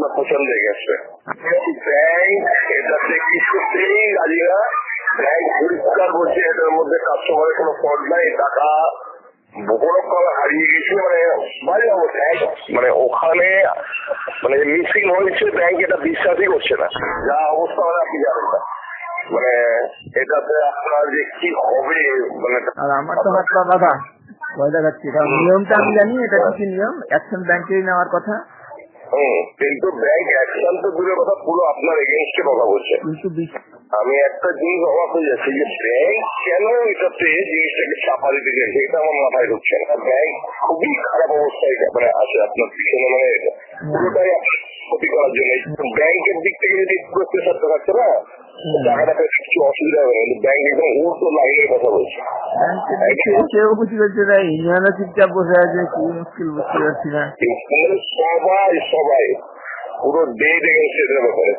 আপনার পছন্দ হয়ে গেছে। ব্যাংক এটাতে কিছুতেই রাজি না ব্যাংক পরিষ্কার বলছে এটার মধ্যে কাস্টমারের কোনো ফল্ট নাই টাকা কোনো হারিয়ে গেছে মানে বাজে অবস্থা। মানে ওখানে মানে মিসিং হয়েছে ব্যাংক এটা বিশ্বাসই করছে না। যা অবস্থা মানে আপনি জানেন না। মানে এটাতে আপনার যে কি হবে মানে আর আমার তো হাত বাঁধা। ভয় দেখাচ্ছি। কারণ নিয়মটা আমি জানি এটা কি নিয়ম? অ্যাকশন ব্যাংকেই নেওয়ার কথা। কিন্তু ব্যাংক অ্যাকশন তো দূরের কথা পুরো আপনার এগেনস্টে কথা বলছে। আমি একটা জিনিস অবাক হয়ে যাচ্ছি যে ব্যাংক কেন এটাতে জিনিসটাকে চাপা দিতে চাইছে? এটা আমার মাথায় ঢুকছে না। ব্যাংক খুবই খারাপ অবস্থায় মানে আছে আপনার পিছনে মানে পুরোটাই আপনার ক্ষতি করার জন্য। ব্যাংকের দিক থেকে যদি পুরো প্রেসার থাকছে না টাকাটা পেতে কিছু অসুবিধা হবে না কিন্তু ব্যাংক একদম উল্টো লাইনের কথা বলছে। বুঝতে পারছে না চুপচাপ বসে আছে কি মুশকিল বুঝতে পারছি না। সবাই সবাই পুরো ডেট দেখে সেটার ব্যাপারে।